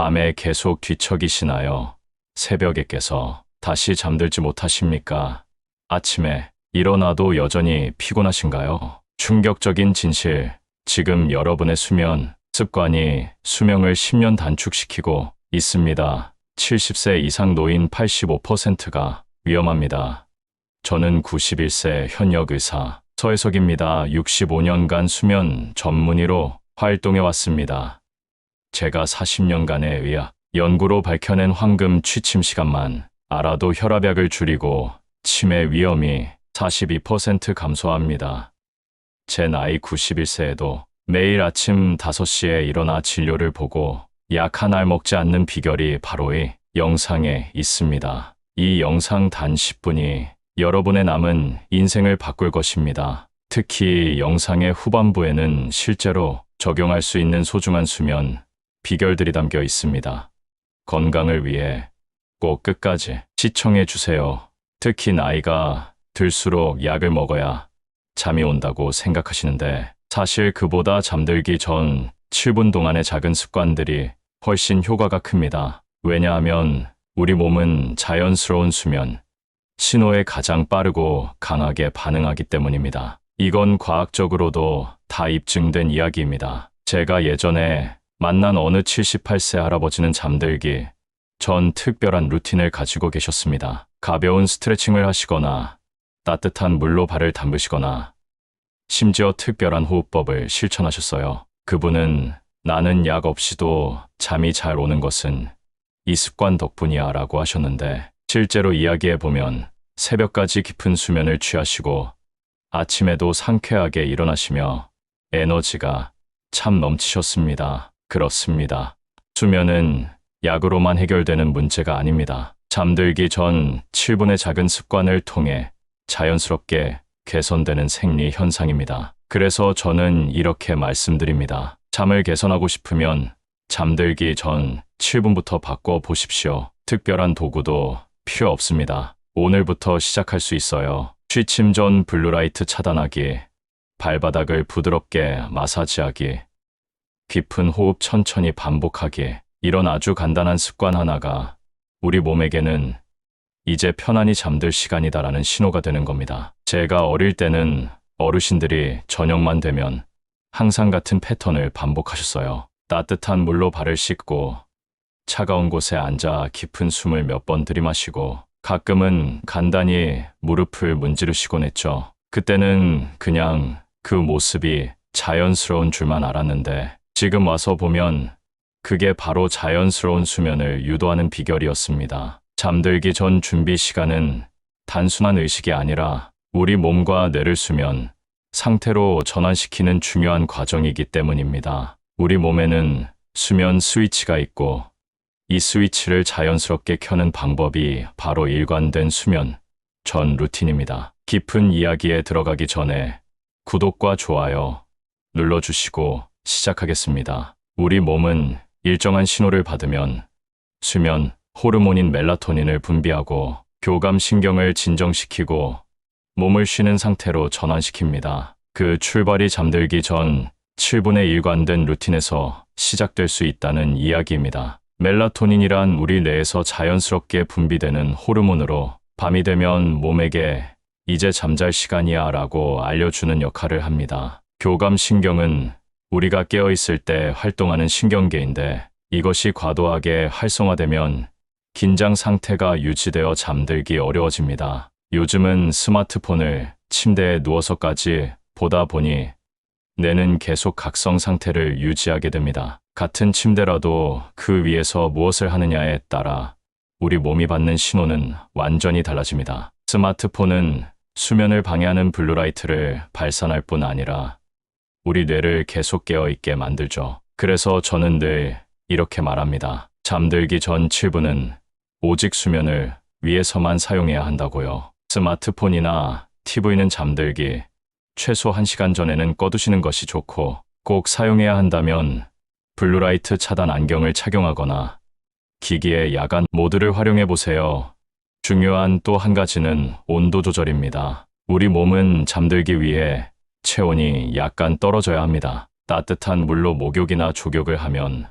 밤에 계속 뒤척이시나요? 새벽에 깨서 다시 잠들지 못하십니까? 아침에 일어나도 여전히 피곤하신가요? 충격적인 진실. 지금 여러분의 수면 습관이 수명을 10년 단축시키고 있습니다. 70세 이상 노인 85%가 위험합니다. 저는 91세 현역 의사 서혜석입니다. 65년간 수면 전문의로 활동해 왔습니다. 제가 40년간의 의학 연구로 밝혀낸 황금 취침 시간만 알아도 혈압약을 줄이고 치매 위험이 42% 감소합니다. 제 나이 91세에도 매일 아침 5시에 일어나 진료를 보고 약 한 알 먹지 않는 비결이 바로 이 영상에 있습니다. 이 영상 단 10분이 여러분의 남은 인생을 바꿀 것입니다. 특히 영상의 후반부에는 실제로 적용할 수 있는 소중한 수면 비결들이 담겨 있습니다. 건강을 위해 꼭 끝까지 시청해 주세요. 특히 나이가 들수록 약을 먹어야 잠이 온다고 생각하시는데 사실 그보다 잠들기 전 7분 동안의 작은 습관들이 훨씬 효과가 큽니다. 왜냐하면 우리 몸은 자연스러운 수면, 신호에 가장 빠르고 강하게 반응하기 때문입니다. 이건 과학적으로도 다 입증된 이야기입니다. 제가 예전에 만난 어느 78세 할아버지는 잠들기 전 특별한 루틴을 가지고 계셨습니다. 가벼운 스트레칭을 하시거나 따뜻한 물로 발을 담그시거나 심지어 특별한 호흡법을 실천하셨어요. 그분은 나는 약 없이도 잠이 잘 오는 것은 이 습관 덕분이야 라고 하셨는데 실제로 이야기해 보면 새벽까지 깊은 수면을 취하시고 아침에도 상쾌하게 일어나시며 에너지가 참 넘치셨습니다. 그렇습니다. 수면은 약으로만 해결되는 문제가 아닙니다. 잠들기 전 7분의 작은 습관을 통해 자연스럽게 개선되는 생리 현상입니다. 그래서 저는 이렇게 말씀드립니다. 잠을 개선하고 싶으면 잠들기 전 7분부터 바꿔 보십시오. 특별한 도구도 필요 없습니다. 오늘부터 시작할 수 있어요. 취침 전 블루라이트 차단하기, 발바닥을 부드럽게 마사지하기, 깊은 호흡 천천히 반복하기, 이런 아주 간단한 습관 하나가 우리 몸에게는 이제 편안히 잠들 시간이다라는 신호가 되는 겁니다. 제가 어릴 때는 어르신들이 저녁만 되면 항상 같은 패턴을 반복하셨어요. 따뜻한 물로 발을 씻고 차가운 곳에 앉아 깊은 숨을 몇 번 들이마시고 가끔은 간단히 무릎을 문지르시곤 했죠. 그때는 그냥 그 모습이 자연스러운 줄만 알았는데 지금 와서 보면 그게 바로 자연스러운 수면을 유도하는 비결이었습니다. 잠들기 전 준비 시간은 단순한 의식이 아니라 우리 몸과 뇌를 수면 상태로 전환시키는 중요한 과정이기 때문입니다. 우리 몸에는 수면 스위치가 있고 이 스위치를 자연스럽게 켜는 방법이 바로 일관된 수면 전 루틴입니다. 깊은 이야기에 들어가기 전에 구독과 좋아요 눌러주시고 시작하겠습니다. 우리 몸은 일정한 신호를 받으면 수면 호르몬인 멜라토닌을 분비하고 교감 신경을 진정시키고 몸을 쉬는 상태로 전환시킵니다. 그 출발이 잠들기 전 7분의 일관된 루틴에서 시작될 수 있다는 이야기입니다. 멜라토닌이란 우리 뇌에서 자연스럽게 분비되는 호르몬으로 밤이 되면 몸에게 이제 잠잘 시간이야 라고 알려주는 역할을 합니다. 교감 신경은 우리가 깨어있을 때 활동하는 신경계인데 이것이 과도하게 활성화되면 긴장 상태가 유지되어 잠들기 어려워집니다. 요즘은 스마트폰을 침대에 누워서까지 보다 보니 뇌는 계속 각성 상태를 유지하게 됩니다. 같은 침대라도 그 위에서 무엇을 하느냐에 따라 우리 몸이 받는 신호는 완전히 달라집니다. 스마트폰은 수면을 방해하는 블루라이트를 발산할 뿐 아니라 우리 뇌를 계속 깨어있게 만들죠. 그래서 저는 늘 이렇게 말합니다. 잠들기 전 7분은 오직 수면을 위해서만 사용해야 한다고요. 스마트폰이나 TV는 잠들기 최소 1시간 전에는 꺼두시는 것이 좋고 꼭 사용해야 한다면 블루라이트 차단 안경을 착용하거나 기기의 야간 모드를 활용해 보세요. 중요한 또 한 가지는 온도 조절입니다. 우리 몸은 잠들기 위해 체온이 약간 떨어져야 합니다. 따뜻한 물로 목욕이나 족욕을 하면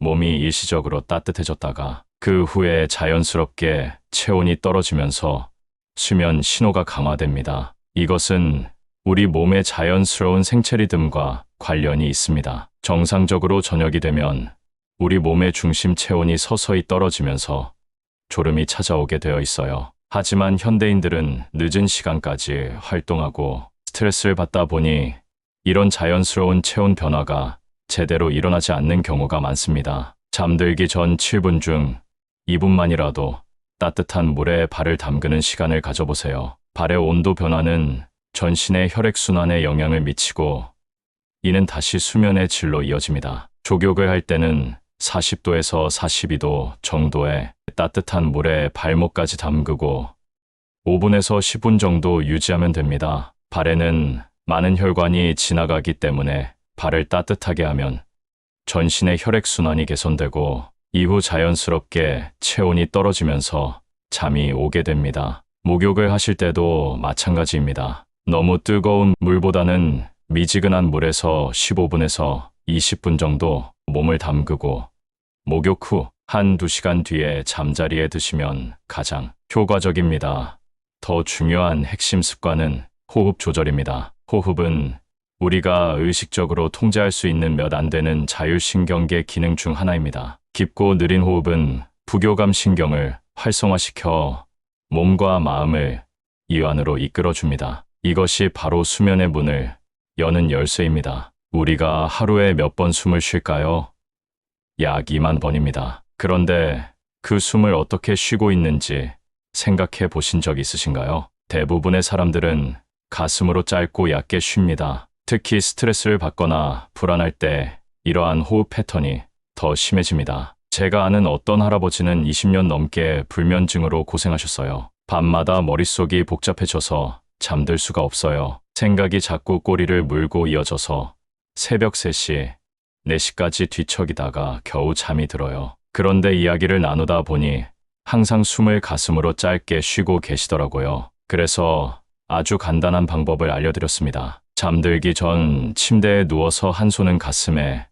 몸이 일시적으로 따뜻해졌다가 그 후에 자연스럽게 체온이 떨어지면서 수면 신호가 강화됩니다. 이것은 우리 몸의 자연스러운 생체 리듬과 관련이 있습니다. 정상적으로 저녁이 되면 우리 몸의 중심 체온이 서서히 떨어지면서 졸음이 찾아오게 되어 있어요. 하지만 현대인들은 늦은 시간까지 활동하고 스트레스를 받다 보니 이런 자연스러운 체온 변화가 제대로 일어나지 않는 경우가 많습니다. 잠들기 전 7분 중 2분만이라도 따뜻한 물에 발을 담그는 시간을 가져보세요. 발의 온도 변화는 전신의 혈액순환에 영향을 미치고 이는 다시 수면의 질로 이어집니다. 족욕을 할 때는 40도에서 42도 정도의 따뜻한 물에 발목까지 담그고 5분에서 10분 정도 유지하면 됩니다. 발에는 많은 혈관이 지나가기 때문에 발을 따뜻하게 하면 전신의 혈액순환이 개선되고 이후 자연스럽게 체온이 떨어지면서 잠이 오게 됩니다. 목욕을 하실 때도 마찬가지입니다. 너무 뜨거운 물보다는 미지근한 물에서 15분에서 20분 정도 몸을 담그고 목욕 후 한 두 시간 뒤에 잠자리에 드시면 가장 효과적입니다. 더 중요한 핵심 습관은 호흡 조절입니다. 호흡은 우리가 의식적으로 통제할 수 있는 몇 안 되는 자율신경계 기능 중 하나입니다. 깊고 느린 호흡은 부교감 신경을 활성화시켜 몸과 마음을 이완으로 이끌어줍니다. 이것이 바로 수면의 문을 여는 열쇠입니다. 우리가 하루에 몇 번 숨을 쉴까요? 약 2만 번입니다. 그런데 그 숨을 어떻게 쉬고 있는지 생각해 보신 적 있으신가요? 대부분의 사람들은 가슴으로 짧고 얕게 쉽니다. 특히 스트레스를 받거나 불안할 때 이러한 호흡 패턴이 더 심해집니다. 제가 아는 어떤 할아버지는 20년 넘게 불면증으로 고생하셨어요. 밤마다 머릿속이 복잡해져서 잠들 수가 없어요. 생각이 자꾸 꼬리를 물고 이어져서 새벽 3시, 4시까지 뒤척이다가 겨우 잠이 들어요. 그런데 이야기를 나누다 보니 항상 숨을 가슴으로 짧게 쉬고 계시더라고요. 그래서 아주 간단한 방법을 알려드렸습니다. 잠들기 전 침대에 누워서 한 손은 가슴에,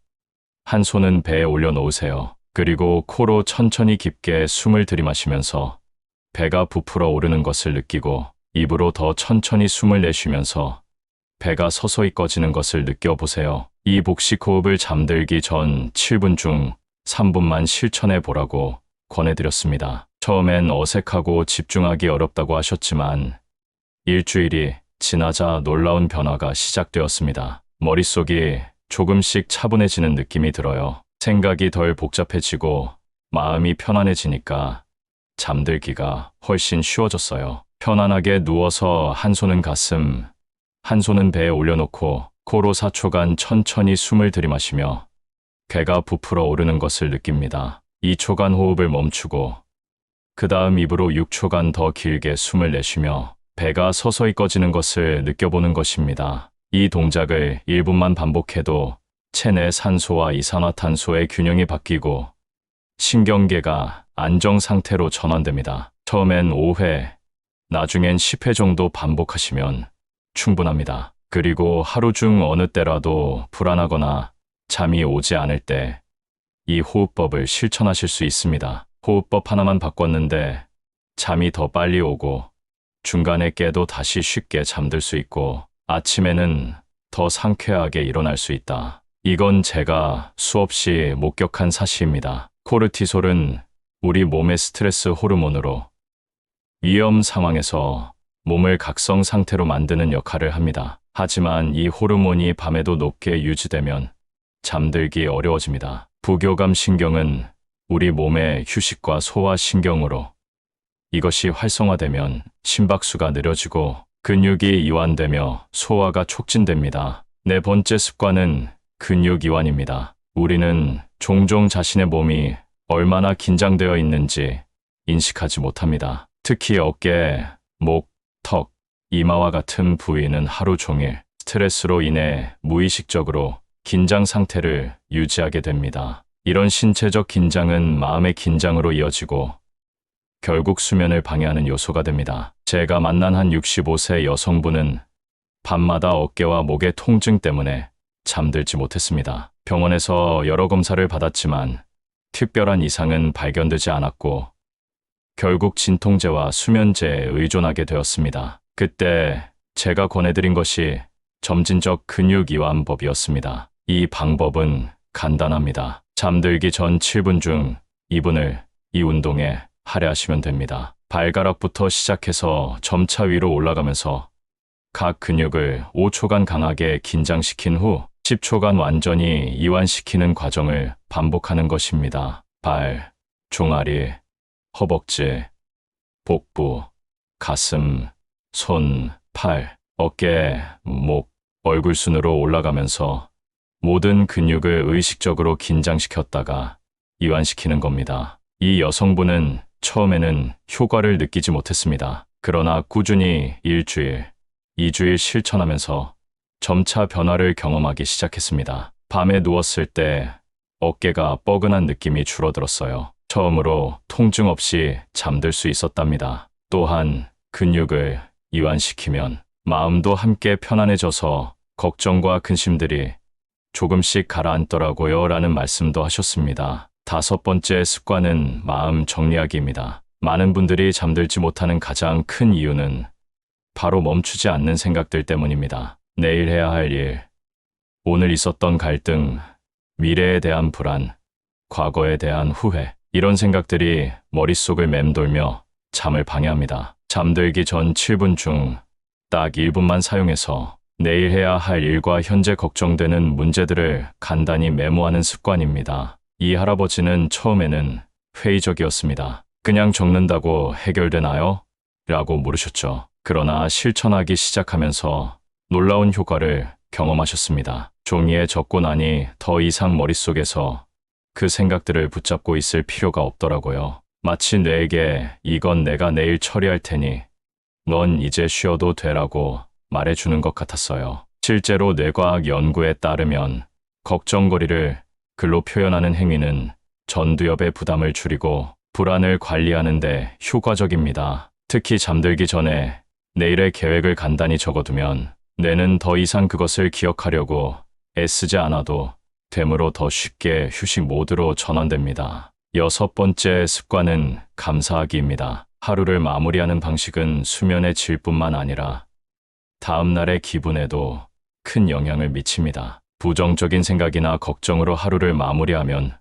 한 손은 배에 올려놓으세요. 그리고 코로 천천히 깊게 숨을 들이마시면서 배가 부풀어 오르는 것을 느끼고 입으로 더 천천히 숨을 내쉬면서 배가 서서히 꺼지는 것을 느껴보세요. 이 복식 호흡을 잠들기 전 7분 중 3분만 실천해 보라고 권해드렸습니다. 처음엔 어색하고 집중하기 어렵다고 하셨지만 일주일이 지나자 놀라운 변화가 시작되었습니다. 머릿속이 조금씩 차분해지는 느낌이 들어요. 생각이 덜 복잡해지고 마음이 편안해지니까 잠들기가 훨씬 쉬워졌어요. 편안하게 누워서 한 손은 가슴, 한 손은 배에 올려놓고 코로 4초간 천천히 숨을 들이마시며 배가 부풀어 오르는 것을 느낍니다. 2초간 호흡을 멈추고 그 다음 입으로 6초간 더 길게 숨을 내쉬며 배가 서서히 꺼지는 것을 느껴보는 것입니다. 이 동작을 1분만 반복해도 체내 산소와 이산화탄소의 균형이 바뀌고 신경계가 안정 상태로 전환됩니다. 처음엔 5회, 나중엔 10회 정도 반복하시면 충분합니다. 그리고 하루 중 어느 때라도 불안하거나 잠이 오지 않을 때 이 호흡법을 실천하실 수 있습니다. 호흡법 하나만 바꿨는데 잠이 더 빨리 오고 중간에 깨도 다시 쉽게 잠들 수 있고 아침에는 더 상쾌하게 일어날 수 있다. 이건 제가 수없이 목격한 사실입니다. 코르티솔은 우리 몸의 스트레스 호르몬으로 위험 상황에서 몸을 각성 상태로 만드는 역할을 합니다. 하지만 이 호르몬이 밤에도 높게 유지되면 잠들기 어려워집니다. 부교감 신경은 우리 몸의 휴식과 소화 신경으로 이것이 활성화되면 심박수가 느려지고 근육이 이완되며 소화가 촉진됩니다. 네 번째 습관은 근육 이완입니다. 우리는 종종 자신의 몸이 얼마나 긴장되어 있는지 인식하지 못합니다. 특히 어깨, 목, 턱, 이마와 같은 부위는 하루 종일 스트레스로 인해 무의식적으로 긴장 상태를 유지하게 됩니다. 이런 신체적 긴장은 마음의 긴장으로 이어지고 결국 수면을 방해하는 요소가 됩니다. 제가 만난 한 65세 여성분은 밤마다 어깨와 목의 통증 때문에 잠들지 못했습니다. 병원에서 여러 검사를 받았지만 특별한 이상은 발견되지 않았고 결국 진통제와 수면제에 의존하게 되었습니다. 그때 제가 권해드린 것이 점진적 근육 이완법이었습니다. 이 방법은 간단합니다. 잠들기 전 7분 중 2분을 이 운동에 할애하시면 됩니다. 발가락부터 시작해서 점차 위로 올라가면서 각 근육을 5초간 강하게 긴장시킨 후 10초간 완전히 이완시키는 과정을 반복하는 것입니다. 발, 종아리, 허벅지, 복부, 가슴, 손, 팔, 어깨, 목, 얼굴 순으로 올라가면서 모든 근육을 의식적으로 긴장시켰다가 이완시키는 겁니다. 이 여성분은 처음에는 효과를 느끼지 못했습니다. 그러나 꾸준히 일주일, 이주일 실천하면서 점차 변화를 경험하기 시작했습니다. 밤에 누웠을 때 어깨가 뻐근한 느낌이 줄어들었어요. 처음으로 통증 없이 잠들 수 있었답니다. 또한 근육을 이완시키면 마음도 함께 편안해져서 걱정과 근심들이 조금씩 가라앉더라고요 라는 말씀도 하셨습니다. 다섯 번째 습관은 마음 정리하기입니다. 많은 분들이 잠들지 못하는 가장 큰 이유는 바로 멈추지 않는 생각들 때문입니다. 내일 해야 할 일, 오늘 있었던 갈등, 미래에 대한 불안, 과거에 대한 후회, 이런 생각들이 머릿속을 맴돌며 잠을 방해합니다. 잠들기 전 7분 중 딱 1분만 사용해서 내일 해야 할 일과 현재 걱정되는 문제들을 간단히 메모하는 습관입니다. 이 할아버지는 처음에는 회의적이었습니다. 그냥 적는다고 해결되나요? 라고 물으셨죠. 그러나 실천하기 시작하면서 놀라운 효과를 경험하셨습니다. 종이에 적고 나니 더 이상 머릿속에서 그 생각들을 붙잡고 있을 필요가 없더라고요. 마치 뇌에게 이건 내가 내일 처리할 테니 넌 이제 쉬어도 되라고 말해주는 것 같았어요. 실제로 뇌과학 연구에 따르면 걱정거리를 글로 표현하는 행위는 전두엽의 부담을 줄이고 불안을 관리하는 데 효과적입니다. 특히 잠들기 전에 내일의 계획을 간단히 적어두면 뇌는 더 이상 그것을 기억하려고 애쓰지 않아도 되므로 더 쉽게 휴식 모드로 전환됩니다. 여섯 번째 습관은 감사하기입니다. 하루를 마무리하는 방식은 수면의 질뿐만 아니라 다음 날의 기분에도 큰 영향을 미칩니다. 부정적인 생각이나 걱정으로 하루를 마무리하면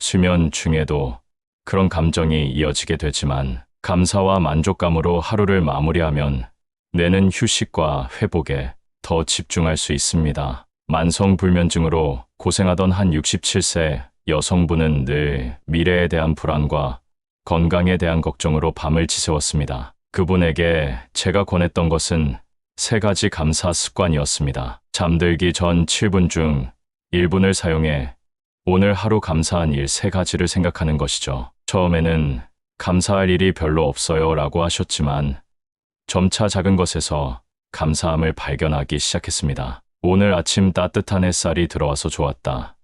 수면 중에도 그런 감정이 이어지게 되지만 감사와 만족감으로 하루를 마무리하면 뇌는 휴식과 회복에 더 집중할 수 있습니다. 만성불면증으로 고생하던 한 67세 여성분은 늘 미래에 대한 불안과 건강에 대한 걱정으로 밤을 지새웠습니다. 그분에게 제가 권했던 것은 세 가지 감사 습관이었습니다. 잠들기 전 7분 중 1분을 사용해 오늘 하루 감사한 일 세 가지를 생각하는 것이죠. 처음에는 감사할 일이 별로 없어요 라고 하셨지만 점차 작은 것에서 감사함을 발견하기 시작했습니다. 오늘 아침 따뜻한 햇살이 들어와서 좋았다.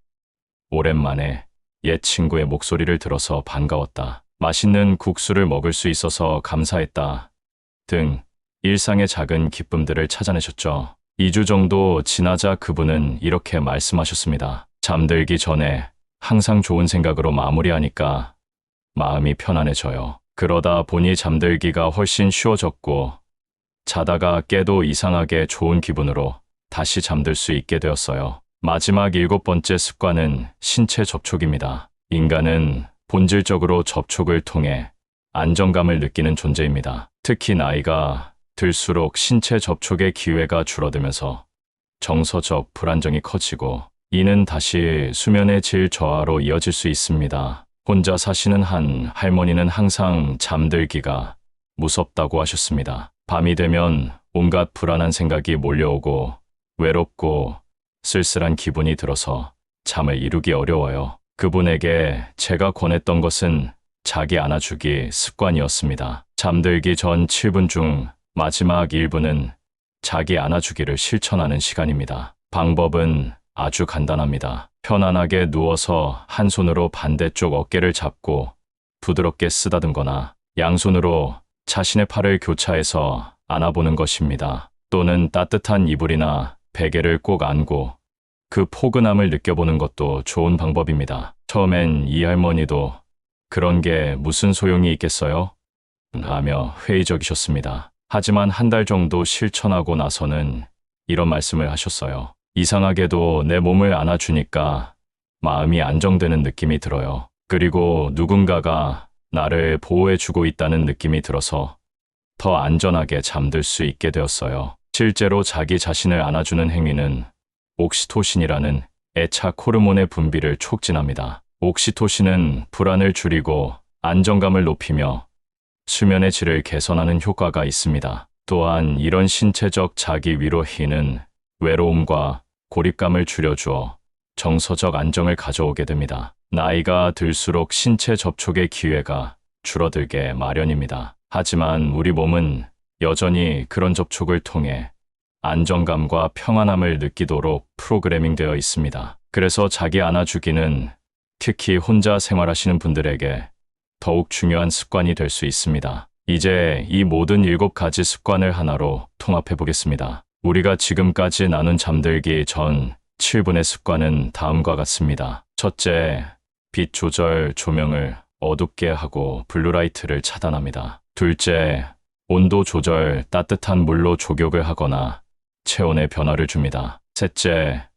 오랜만에 옛 친구의 목소리를 들어서 반가웠다. 맛있는 국수를 먹을 수 있어서 감사했다. 등 일상의 작은 기쁨들을 찾아내셨죠. 2주 정도 지나자 그분은 이렇게 말씀하셨습니다. 잠들기 전에 항상 좋은 생각으로 마무리하니까 마음이 편안해져요. 그러다 보니 잠들기가 훨씬 쉬워졌고 자다가 깨도 이상하게 좋은 기분으로 다시 잠들 수 있게 되었어요. 마지막 일곱 번째 습관은 신체 접촉입니다. 인간은 본질적으로 접촉을 통해 안정감을 느끼는 존재입니다. 특히 나이가 들수록 신체 접촉의 기회가 줄어들면서 정서적 불안정이 커지고 이는 다시 수면의 질 저하로 이어질 수 있습니다. 혼자 사시는 한 할머니는 항상 잠들기가 무섭다고 하셨습니다. 밤이 되면 온갖 불안한 생각이 몰려오고 외롭고 쓸쓸한 기분이 들어서 잠을 이루기 어려워요. 그분에게 제가 권했던 것은 자기 안아주기 습관이었습니다. 잠들기 전 7분 중 마지막 1분은 자기 안아주기를 실천하는 시간입니다. 방법은 아주 간단합니다. 편안하게 누워서 한 손으로 반대쪽 어깨를 잡고 부드럽게 쓰다듬거나 양손으로 자신의 팔을 교차해서 안아보는 것입니다. 또는 따뜻한 이불이나 베개를 꼭 안고 그 포근함을 느껴보는 것도 좋은 방법입니다. 처음엔 이 할머니도 그런 게 무슨 소용이 있겠어요? 하며 회의적이셨습니다. 하지만 한 달 정도 실천하고 나서는 이런 말씀을 하셨어요. 이상하게도 내 몸을 안아주니까 마음이 안정되는 느낌이 들어요. 그리고 누군가가 나를 보호해주고 있다는 느낌이 들어서 더 안전하게 잠들 수 있게 되었어요. 실제로 자기 자신을 안아주는 행위는 옥시토신이라는 애착 호르몬의 분비를 촉진합니다. 옥시토신은 불안을 줄이고 안정감을 높이며 수면의 질을 개선하는 효과가 있습니다. 또한 이런 신체적 자기 위로히는 외로움과 고립감을 줄여주어 정서적 안정을 가져오게 됩니다. 나이가 들수록 신체 접촉의 기회가 줄어들게 마련입니다. 하지만 우리 몸은 여전히 그런 접촉을 통해 안정감과 평안함을 느끼도록 프로그래밍 되어 있습니다. 그래서 자기 안아주기는 특히 혼자 생활하시는 분들에게 더욱 중요한 습관이 될 수 있습니다. 이제 이 모든 일곱 가지 습관을 하나로 통합해 보겠습니다. 우리가 지금까지 나눈 잠들기 전 7분의 습관은 다음과 같습니다. 첫째, 빛 조절 조명을 어둡게 하고 블루라이트를 차단합니다. 둘째, 온도 조절 따뜻한 물로 족욕을 하거나 체온의 변화를 줍니다. 셋째,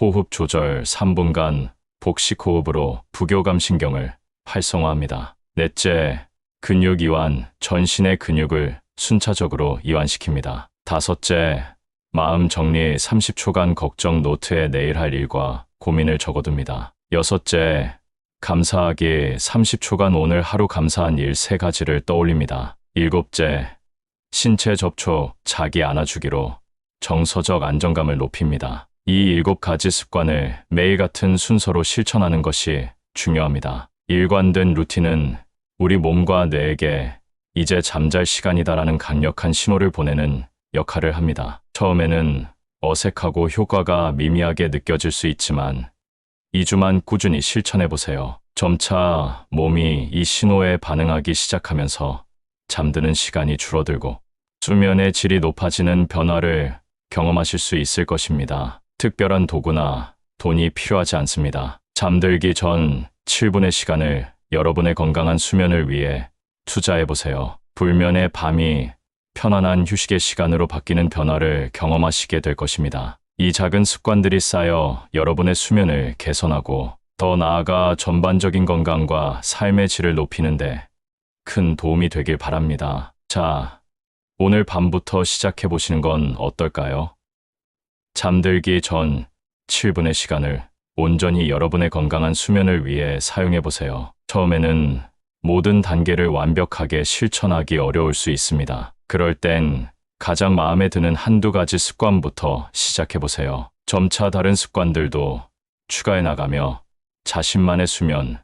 호흡 조절 3분간 복식 호흡으로 부교감 신경을 활성화합니다. 넷째, 근육 이완 전신의 근육을 순차적으로 이완시킵니다. 다섯째, 마음 정리 30초간 걱정 노트에 내일 할 일과 고민을 적어둡니다. 여섯째, 감사하기 30초간 오늘 하루 감사한 일세 가지를 떠올립니다. 일곱째, 신체 접촉, 자기 안아주기로 정서적 안정감을 높입니다. 이 일곱 가지 습관을 매일 같은 순서로 실천하는 것이 중요합니다. 일관된 루틴은 우리 몸과 뇌에게 이제 잠잘 시간이다라는 강력한 신호를 보내는 역할을 합니다. 처음에는 어색하고 효과가 미미하게 느껴질 수 있지만 2주만 꾸준히 실천해 보세요. 점차 몸이 이 신호에 반응하기 시작하면서 잠드는 시간이 줄어들고 수면의 질이 높아지는 변화를 경험하실 수 있을 것입니다. 특별한 도구나 돈이 필요하지 않습니다. 잠들기 전 7분의 시간을 여러분의 건강한 수면을 위해 투자해 보세요. 불면의 밤이 편안한 휴식의 시간으로 바뀌는 변화를 경험하시게 될 것입니다. 이 작은 습관들이 쌓여 여러분의 수면을 개선하고 더 나아가 전반적인 건강과 삶의 질을 높이는데 큰 도움이 되길 바랍니다. 자, 오늘 밤부터 시작해 보시는 건 어떨까요? 잠들기 전 7분의 시간을 온전히 여러분의 건강한 수면을 위해 사용해 보세요. 처음에는 모든 단계를 완벽하게 실천하기 어려울 수 있습니다. 그럴 땐 가장 마음에 드는 한두 가지 습관부터 시작해 보세요. 점차 다른 습관들도 추가해 나가며 자신만의 수면,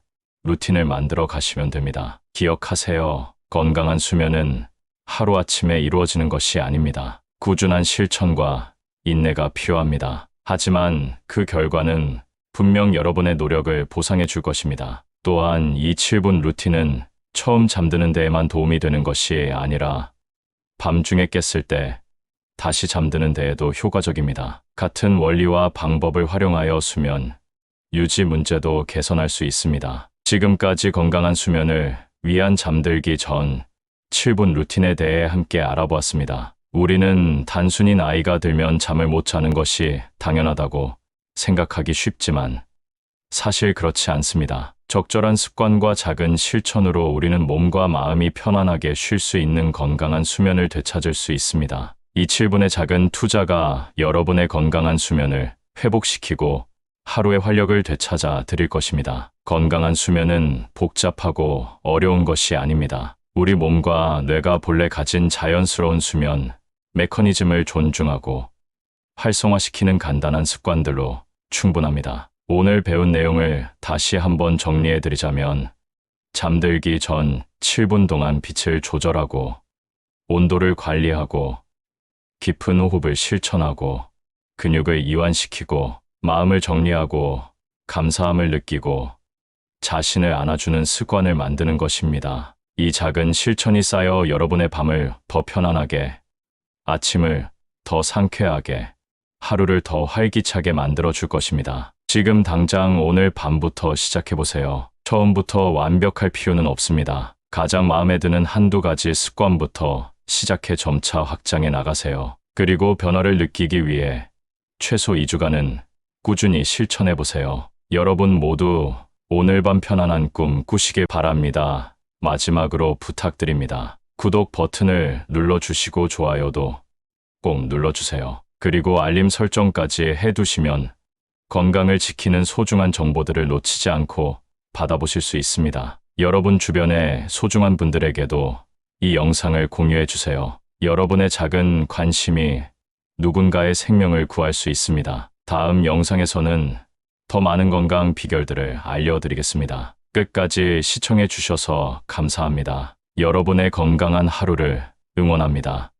루틴을 만들어 가시면 됩니다. 기억하세요. 건강한 수면은 하루아침에 이루어지는 것이 아닙니다. 꾸준한 실천과 인내가 필요합니다. 하지만 그 결과는 분명 여러분의 노력을 보상해 줄 것입니다. 또한 이 7분 루틴은 처음 잠드는 데에만 도움이 되는 것이 아니라 밤중에 깼을 때 다시 잠드는 데에도 효과적입니다. 같은 원리와 방법을 활용하여 수면, 유지 문제도 개선할 수 있습니다. 지금까지 건강한 수면을 위한 잠들기 전 7분 루틴에 대해 함께 알아보았습니다. 우리는 단순히 나이가 들면 잠을 못 자는 것이 당연하다고 생각하기 쉽지만 사실 그렇지 않습니다. 적절한 습관과 작은 실천으로 우리는 몸과 마음이 편안하게 쉴 수 있는 건강한 수면을 되찾을 수 있습니다. 이 7분의 작은 투자가 여러분의 건강한 수면을 회복시키고 하루의 활력을 되찾아 드릴 것입니다. 건강한 수면은 복잡하고 어려운 것이 아닙니다. 우리 몸과 뇌가 본래 가진 자연스러운 수면, 메커니즘을 존중하고 활성화시키는 간단한 습관들로 충분합니다. 오늘 배운 내용을 다시 한번 정리해 드리자면 잠들기 전 7분 동안 빛을 조절하고 온도를 관리하고 깊은 호흡을 실천하고 근육을 이완시키고 마음을 정리하고 감사함을 느끼고 자신을 안아주는 습관을 만드는 것입니다. 이 작은 실천이 쌓여 여러분의 밤을 더 편안하게, 아침을 더 상쾌하게, 하루를 더 활기차게 만들어 줄 것입니다. 지금 당장 오늘 밤부터 시작해 보세요. 처음부터 완벽할 필요는 없습니다. 가장 마음에 드는 한두 가지 습관부터 시작해 점차 확장해 나가세요. 그리고 변화를 느끼기 위해 최소 2주간은 꾸준히 실천해 보세요. 여러분 모두 오늘 밤 편안한 꿈 꾸시길 바랍니다. 마지막으로 부탁드립니다. 구독 버튼을 눌러주시고 좋아요도 꼭 눌러주세요. 그리고 알림 설정까지 해두시면 건강을 지키는 소중한 정보들을 놓치지 않고 받아보실 수 있습니다. 여러분 주변의 소중한 분들에게도 이 영상을 공유해 주세요. 여러분의 작은 관심이 누군가의 생명을 구할 수 있습니다. 다음 영상에서는 더 많은 건강 비결들을 알려드리겠습니다. 끝까지 시청해 주셔서 감사합니다. 여러분의 건강한 하루를 응원합니다.